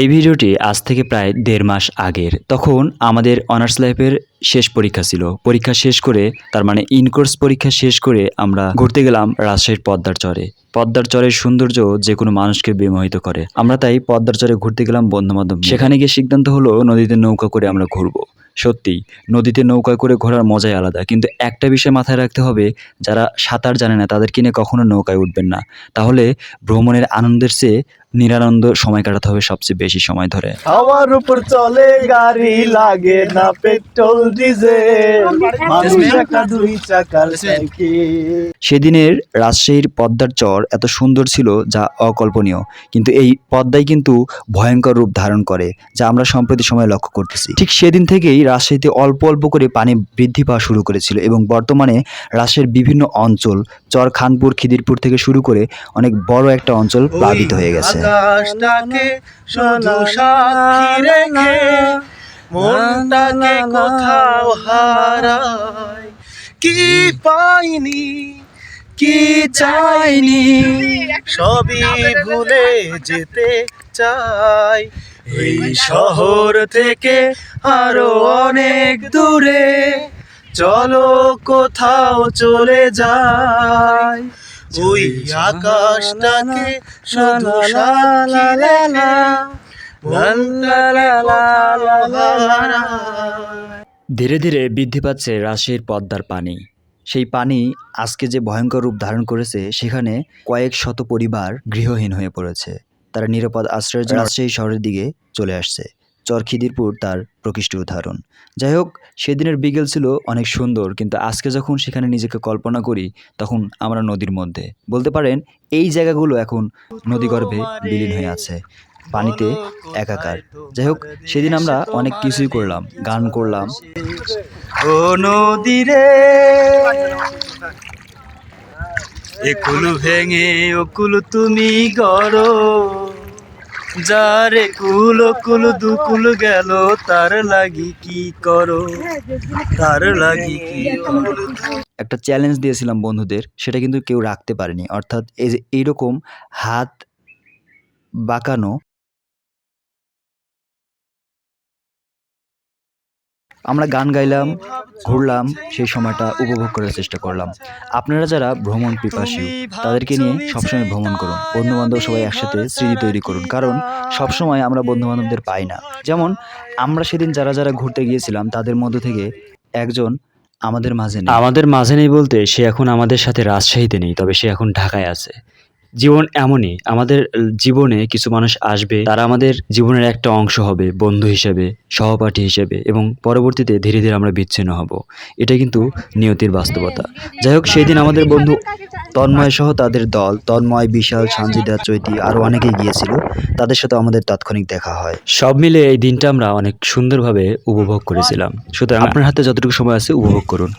এই ভিডিওটি আজ থেকে প্রায় দেড় মাস আগের। তখন আমাদের অনার্স লাইফের শেষ পরীক্ষা ছিল। পরীক্ষা শেষ করে, তার মানে ইনকোর্স পরীক্ষা শেষ করে আমরা ঘুরতে গেলাম রাজশাহীর পদ্মার চরে। পদ্মার চরের সৌন্দর্য যে কোনো মানুষকে বিমোহিত করে। আমরা তাই পদ্মার চরে ঘুরতে গেলাম বন্ধু বান্ধব সেখানে গিয়ে সিদ্ধান্ত হলো নদীতে নৌকা করে আমরা ঘুরবো। সত্যি, নদীতে নৌকা করে ঘোরার মজাই আলাদা। কিন্তু একটা বিষয় মাথায় রাখতে হবে, যারা সাঁতার জানে না তাদের কিনে কখনো নৌকায় উঠবেন না। তাহলে ভ্রমণের আনন্দের চেয়ে নিরানন্দ সময় কাটাতে হবে সবচেয়ে বেশি সময় ধরে। আমার উপর চলে গাড়ি লাগে না পেট্রোল ডিজেল। সেদিনের রাজশাহীর পদ্মার চর এত সুন্দর ছিল যা অকল্পনীয় কিন্তু এই পদ্মাই কিন্তু ভয়ঙ্কর রূপ ধারণ করে যা আমরা সম্প্রতি সময় লক্ষ্য করতেছি। ঠিক সেদিন থেকেই রাজশাহীতে অল্প অল্প করে পানি বৃদ্ধি পাওয়া শুরু করেছিল এবং বর্তমানে রাজশাহীর বিভিন্ন অঞ্চল চর খানপুর খিদিরপুর থেকে শুরু করে অনেক বড় একটা অঞ্চল প্লাবিত হয়ে গেছে। আকাশটাকে শুধু সাক্ষী রেখে মনটাকে কোথাও হারায়। কি পাইনি, কি চাইনি, সবই ভুলে যেতে চাই। এই শহর থেকে আরও অনেক দূরে, চলো কোথাও চলে যাই। ওই আকাশটাকে শুধু সাক্ষী রেখে। ধীরে ধীরে বৃদ্ধি পাচ্ছে রাশির পদ্মার পানি সেই পানি আজকে যে ভয়ঙ্কর রূপ ধারণ করেছে সেখানে কয়েক শত পরিবার গৃহহীন হয়ে পড়েছে তারা নিরাপদ আশ্রয়ের জন্য রাজশাহী শহরের দিকে চলে আসছে চরখিদিরপুর তার প্রকৃষ্ট উদাহরণ। যাই হোক সেদিনের বিকেল ছিল অনেক সুন্দর, কিন্তু আজকে যখন সেখানে নিজেকে কল্পনা করি, তখন আমরা নদীর মধ্যে। বলতে পারেন, এই জায়গাগুলো এখন নদীগর্ভে বিলীন হয়ে আছে, পানিতে একাকার। যাই হোক সেদিন আমরা অনেক কিছুই করলাম, গান করলাম। ও নদীরে একুল ভেঙে ওকুল তুমি গড়ো। যারে কুল কুল দুকুল গেল, তার লাগি কি করো? তার লাগি কি একটা চ্যালেঞ্জ দিয়েছিলাম বন্ধুদের, সেটা কিন্তু কেউ রাখতে পারেনি। অর্থাৎ এই যে এইরকম হাত বাঁকানো আমরা গান গাইলাম, ঘুরলাম, সেই সময়টা উপভোগ করার চেষ্টা করলাম। আপনারা যারা ভ্রমণ পিপাসী, তাদেরকে নিয়ে সবসময় ভ্রমণ করুন। বন্ধু বান্ধব সবাই একসাথে স্মৃতি তৈরি করুন, কারণ সবসময় আমরা বন্ধু বান্ধবদের পাই না। যেমন, আমরা সেদিন যারা যারা ঘুরতে গিয়েছিলাম, তাদের মধ্য থেকে একজন আমাদের মাঝে নেই। আমাদের মাঝে নেই বলতে সে এখন আমাদের সাথে রাজশাহীতে নেই, তবে সে এখন ঢাকায় আছে। জীবন এমনই, আমাদের জীবনে কিছু মানুষ আসবে, তারা আমাদের জীবনের একটা অংশ হবে, বন্ধু হিসেবে, সহপাঠী হিসেবে এবং পরবর্তীতে ধীরে ধীরে আমরা বিচ্ছিন্ন হব। এটা কিন্তু নিয়তির বাস্তবতা। যাই হোক সেই দিন আমাদের বন্ধু তন্ময় সহ তাদের দল, তন্ময়, বিশাল সঞ্জিদা চৈতি আরও অনেকেই গিয়েছিল, তাদের সাথে আমাদের তাৎক্ষণিক দেখা হয়। সব মিলে এই দিনটা আমরা অনেক সুন্দরভাবে উপভোগ করেছিলাম। সুতরাং আপনার হাতে যতটুকু সময় আছে, উপভোগ করুন।